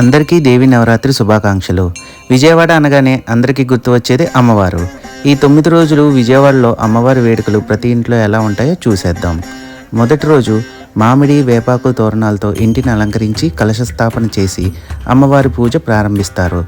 అందరికీ దేవి నవరాత్రి శుభాకాంక్షలు. విజయవాడ అనగానే అందరికీ గుర్తు వచ్చేది అమ్మవారు. ఈ తొమ్మిది రోజులు విజయవాడలో అమ్మవారి వేడుకలు ప్రతి ఇంట్లో ఎలా ఉంటాయో చూసేద్దాం. మొదటి రోజు మామిడి వేపాకు తోరణాలతో ఇంటిని అలంకరించి కలశ స్థాపన చేసి అమ్మవారి పూజ ప్రారంభిస్తారు.